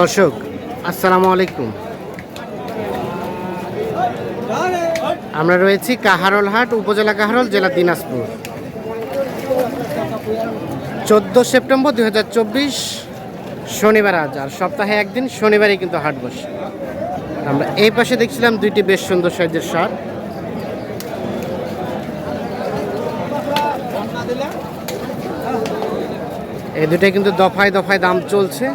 দর্শক, আসসালামু আলাইকুম। আমরা রয়েছি কাহারল হাট উপজেলা কাহারল, জেলা দিনাজপুর। চোদ্দ সেপ্টেম্বর দু হাজার চব্বিশ, শনিবার আজ। আর সপ্তাহে একদিন, শনিবারই কিন্তু হাট বসে। আমরা এই পাশে দেখছিলাম দুইটি বেশ সুন্দর সাইজের শার্ট। এই দুটাই কিন্তু দফায় দফায় দাম চলছে।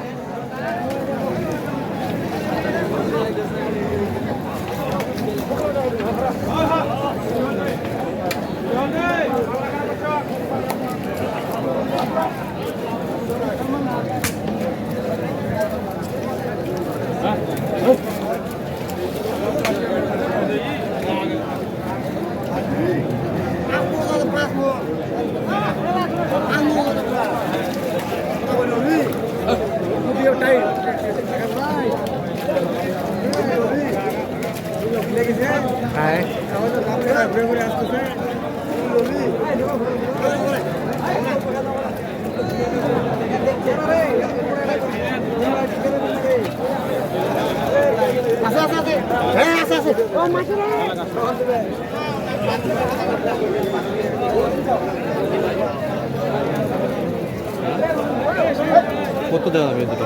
কত দেওয়া যাবে দুটো?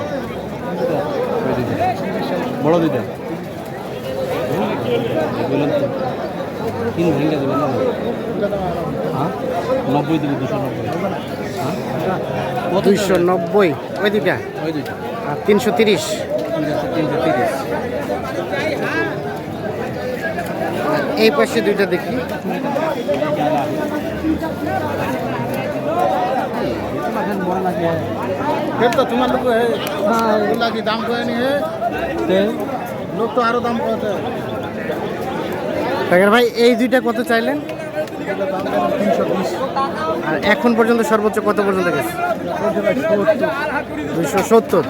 বড় বললেন তো তিন ভেঙে দেবেন না? হ্যাঁ? নব্বই দেবে দুশো নব্বই। হ্যাঁ? দুইশো নব্বই। ওই দুইটা? ওই দুইটা। আর তিনশো তিরিশ? তিনশো তিরিশ। এই পাশে দুইটা দেখি। তো তোমার লোক কি দাম কয়নি হে? লোক তো আরও দাম কত ভাই এই দুইটা কত চাইলেন? আর এখন পর্যন্ত সর্বোচ্চ কত পর্যন্ত গেছে? দুশো সত্তর।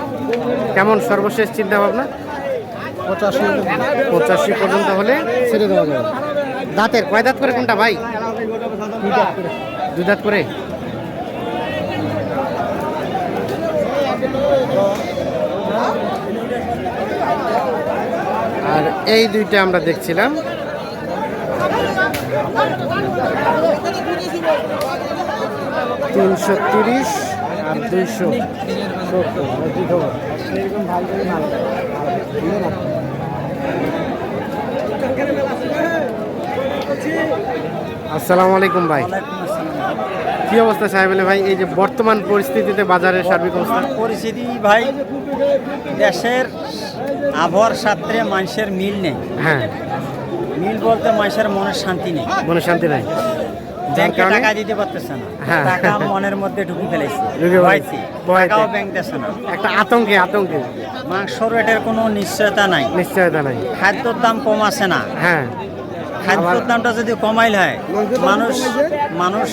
কেমন সর্বশেষ চিন্তা ভাবনা পঁচাশি। পঁচাশি পর্যন্ত হলে ছেড়ে দেওয়া যাবে। দাঁতের? কয় দাঁত করে কোনটা ভাই? দুই দাঁত করে। আর এই দুইটা আমরা দেখছিলাম। তিনশো তিরিশ আর দুইশো সত্তর কি খবর আসসালামু আলাইকুম ভাই। কি অবস্থা সাহেব ভাই? এই যে বর্তমান পরিস্থিতিতে বাজারের সার্বিক অবস্থা? পরিস্থিতি ভাই দেশের আবহাওয়ার সাথে মানুষের মিল নেই। হ্যাঁ। মিল বলতে মানুষের মনের শান্তি নেই। মনে শান্তি নাই। ব্যাংকে টাকা দিতে পারতেছে না। হ্যাঁ। টাকা মনের মধ্যে ঢুকে ফেলেছে। টাকাও ব্যাংক দিচ্ছে না। একটা আতঙ্কে আতঙ্কে। মাংস রেটের কোনো নিশ্চয়তা নাই। নিশ্চয়তা নাই। খাদ্যর দাম কম আছে না। হ্যাঁ। খাদ্যর দামটা যদি কমাইল হয় মানুষ মানুষ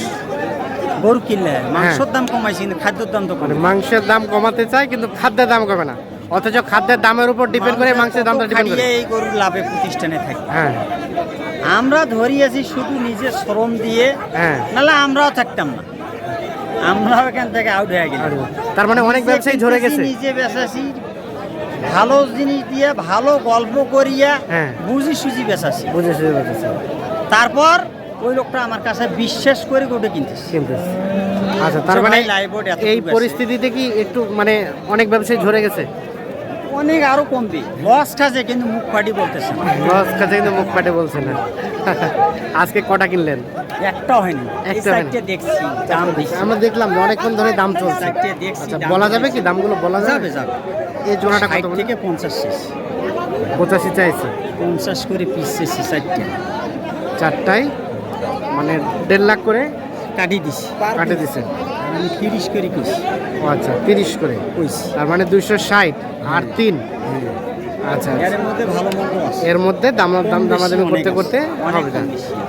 গরু কিনলে হয়। মাংসর দাম কমাইছে কিন্তু খাদ্যর দাম তো মানে কমে মাংসের দাম কমাতে চায় কিন্তু খাদ্যের দাম কমে না। অথচ খাদ্যের দামের উপর ডিপেন্ড করে মাংসের দামটা ডিপেন্ড করে। এই গরুর লাভে প্রতিষ্ঠানে থাকে। হ্যাঁ। আমরা ধরিয়েছি শুধু নিজের শ্রম দিয়ে হ্যাঁ। নাহলে আমরাও থাকতাম না। আমরাও এখান থেকে আউট হয়ে গেলাম। তার মানে অনেক ব্যবসায়ী ঝরে গেছে। নিজে বেচাছি ভালো জিনিস দিয়ে ভালো গল্প করিয়া হ্যাঁ। বুঝি সুজি বেচাছি। বুঝে সুজি বেচাছি। তারপর ওই লোকটা আমার কাছে বিশ্বাস করে গোটে কিনতেছে। কিন্তু আচ্ছা তার মানে এই পরিস্থিতিতে কি একটু মানে অনেক ব্যবসায়ী ঝরে গেছে? অনেক আরও কমবে। লস খাচ্ছে কিন্তু মুখ ফাটি বলতেছে লস কাছে কিন্তু মুখ পাটে বলছে না। আজকে কটা কিনলেন? একটাও হয়নি। একটা হয়নি। দেখছি দাম বেশি আমরা দেখলাম অনেকক্ষণ ধরে দাম চলছে। আচ্ছা বলা যাবে কি? দামগুলো বলা যাবে? যাবে এই জোড়াটা কত? থেকে পঞ্চাশ পঁচাশি চাইছে। পঞ্চাশ করে পিস চারটে চারটায়? মানে দেড় লাখ করে? কাটি দিছি। কাটে দিছে আমি তিরিশ করে কইছি। ও আচ্ছা তিরিশ করে? কইছি। তার মানে দুইশো ষাট আর তিন? আচ্ছা আচ্ছা। এর মধ্যে ভালো মন্দ আছে। এর মধ্যে দাম দাম দামাদামি করতে করতে অনেক হবে না।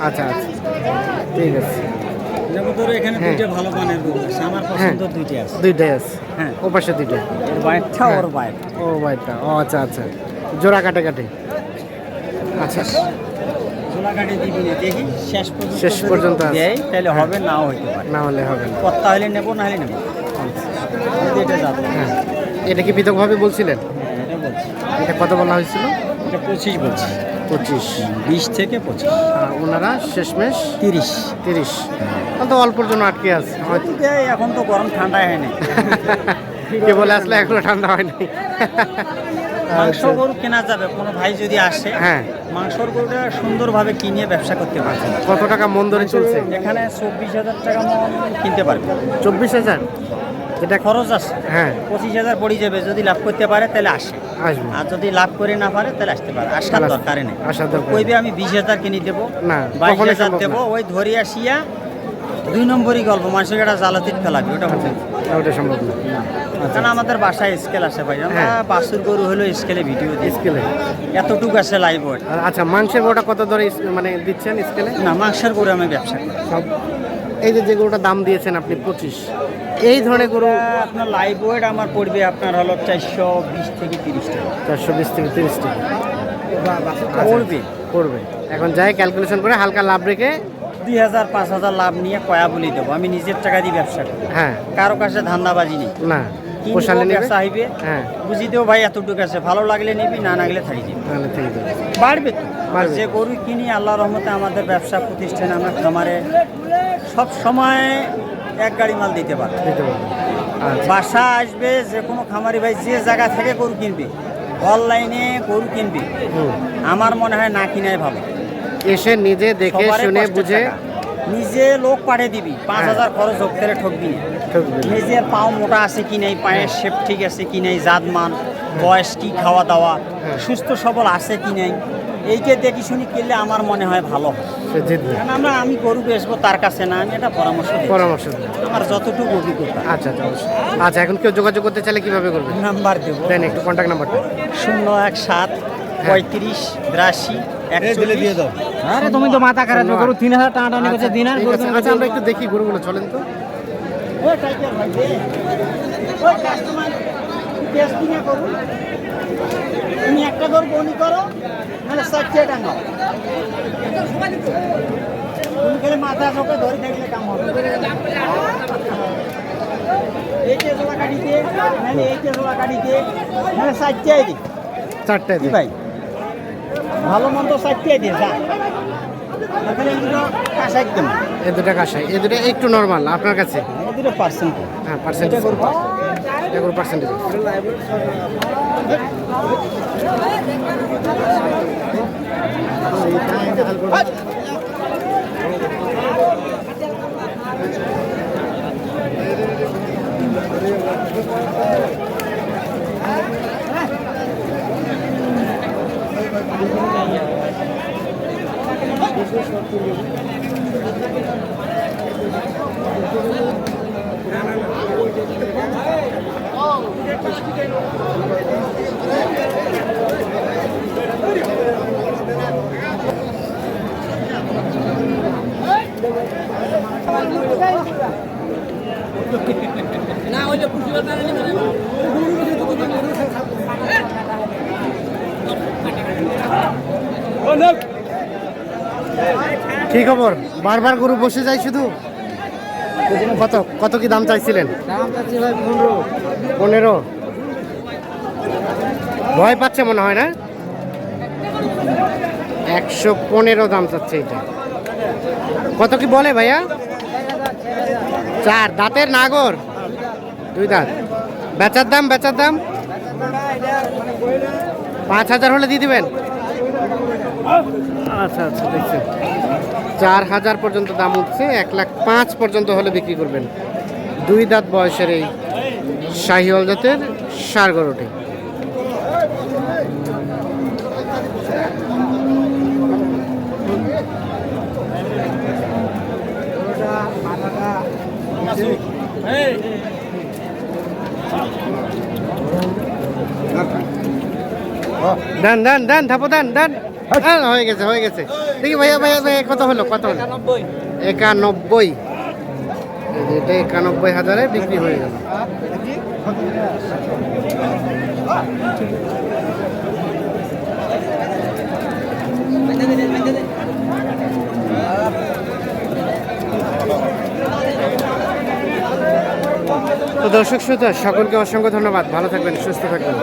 আচ্ছা আচ্ছা। ঠিক আছে। যেমন ধরো এখানে হ্যাঁ। দুইটা ভালো মানের গরু আছে। আমার হ্যাঁ। পছন্দ দুইটা আছে। দুইটাই আছে। হ্যাঁ। ও পাশে দুইটা। এর বাইরটা ওর বাইর ও ভাইটা ও আচ্ছা আচ্ছা। জোড়া কাটে কাটে আচ্ছা। ঝোলা দিবি না দেখি শেষ পর্যন্ত শেষ পর্যন্ত দেয় তাহলে হবে নাও হইতে পারে। না হলে হবে না। কত্তা হলে নেব না হলে নেব। এটা যাবে হ্যাঁ। এটা কি পৃথকভাবে বলছিলেন? বলছি। এটা কত বলা হয়েছিল? এটা পঁচিশ বলছি। পঁচিশ। বিশ থেকে পঁচিশ। আর ওনারা শেষমেশ? তিরিশ। তিরিশ। তো অল্পর জন্য আটকে আছে হয়তো। এখন তো গরম ঠান্ডা হয়নি কে বলে আসলে এখনও ঠান্ডা হয়নি মাংস গরু কেনা যাবে? কোনো ভাই যদি আসে হ্যাঁ। মাংসর গরুটা সুন্দরভাবে কিনে ব্যবসা করতে পারবে। কত টাকা মন ধরে চলছে? এখানে চব্বিশ হাজার টাকা মন কিনতে পারবে। চব্বিশ হাজার? এটা খরচ আছে। হ্যাঁ। পঁচিশ হাজার পড়ে যাবে যদি লাভ করতে পারে তাহলে আসে। আসবে। আর যদি লাভ করে না পারে তাহলে আসতে পারে। আসার দরকারে নেই। আসার দরকার কইবে আমি বিশ হাজার কিনে দেবো না, বাইশ হাজার দেবো ওই ধরে আসিয়া দুই নম্বরই গল্প মানুষের একটা জালাতির ফেলাবি ওটা বলতে ওটা সম্ভব না। কারণ আমাদের বাসায় স্কেল আছে ভাই। আমরা হ্যাঁ। বাসুর গরু হলো স্কেলে ভিডিও দিই। স্কেলে। এতটুকু আছে লাইভ আচ্ছা মাংসের গোটা কত ধরে মানে দিচ্ছেন স্কেলে? না মাংসের গরু আমি ব্যবসা করি। সব এই যে যে গরুটা দাম দিয়েছেন আপনি পঁচিশ। এই ধরনের গরু আপনার লাইভ ওয়েট আমার পড়বে আপনার হলো চারশো বিশ থেকে তিরিশ টাকা। চারশো বিশ থেকে তিরিশ টাকা। পড়বে। পড়বে। এখন যাই ক্যালকুলেশন করে হালকা লাভ রেখে দুই হাজার পাঁচ হাজার লাভ নিয়ে কয়া বলি দেবো। আমি নিজের টাকা দিয়ে ব্যবসা করি। হ্যাঁ। কারও কাছে ধান্দাবাজি নেই। না হ্যাঁ। বুঝি দেবো ভাই এতটুকু আছে। ভালো লাগলে নিবি না লাগলে থাকি বাড়বে তো। যে গরু কিনি আল্লাহ রহমতে আমাদের ব্যবসা প্রতিষ্ঠানে আমরা খামারে সব সময় এক গাড়ি মাল দিতে পারব। দিতে পারবে। আচ্ছা। বাসা আসবে যে কোনো খামারি ভাই যে জায়গা থেকে গরু কিনবে অনলাইনে গরু কিনবে। আমার মনে হয় না কিনাই ভালো। এসে নিজে দেখে শুনে বুঝে নিজে লোক পাঠিয়ে দিবি পাঁচ হ্যাঁ। হাজার খরচ হোক করে ঠকবি। নিজের পাও মোটা আছে কি নেই পায়ের শেপ ঠিক আছে কি নেই জাতমান বয়স কি খাওয়া দাওয়া হ্যাঁ। সুস্থ সবল আছে কি নেই এইটা দেখি শুনি কিনলে আমার মনে হয় ভালো হয়। কারণ আমরা আমি গরু বেচবো তার কাছে না আমি এটা পরামর্শ পরামর্শ আমার যতটুকু অভিজ্ঞতা। আচ্ছা আচ্ছা আচ্ছা এখন কেউ যোগাযোগ করতে চাইলে কীভাবে করবে নাম্বার দেবো। দেন একটু কন্ট্যাক্ট নাম্বারটা শূন্য এক সাত পঁয়ত্রিশ বিরাশি একচল্লিশ। আরে তুমি তো মাথা খারাপ। গরু তিন হাজার টাকা টানি করছে দিন আর আচ্ছা আমরা একটু দেখি গরুগুলো চলেন তো। তুমি একটা গরু বনি করো মানে ষাটটা টাঙ্গাও তুমি খালি মাথা চোখে ধরে থাকলে কাম হবে। দিয়ে দিয়ে মানে ষাটটাই চারটায় দিন। ভাই? ভালো মন্দ ষাটটাই দিয়ে যা এ দুটা কাঁসাই এ দুটা একটু নর্মাল আপনার কাছে পার্সেন্ট হ্যাঁ পার্সেন্টেজ কি খবর? বারবার গরু বসে যায় শুধু? কত কত কি দাম চাইছিলেন? পনেরো। ভয় পাচ্ছে মনে হয় না? একশো পনেরো দাম চাচ্ছে এটা। কত কি বলে ভাইয়া? চার। দাঁতের নাগর। দুই দাঁত। বেচার দাম বেচার দাম? পাঁচ হাজার হলে দিয়ে দিবেন? আচ্ছা আচ্ছা দেখছেন চার হাজার পর্যন্ত দাম উঠছে এক লাখ পাঁচ পর্যন্ত হলে বিক্রি করবেন। দুই দাঁত বয়সের এই শাহিওয়াল জাতের সার গরুটি। দেন দেন দেন থাপো দেন দেন। হ্যাঁ, হয়ে গেছে হয়ে গেছে। দেখি ভাইয়া ভাইয়া ভাইয়া কত হলো কত হলো? একানব্বই। এটা একানব্বই হাজারে বিক্রি হয়ে গেল। তো দর্শক শ্রোতা সকলকে অসংখ্য ধন্যবাদ। ভালো থাকবেন সুস্থ থাকবেন।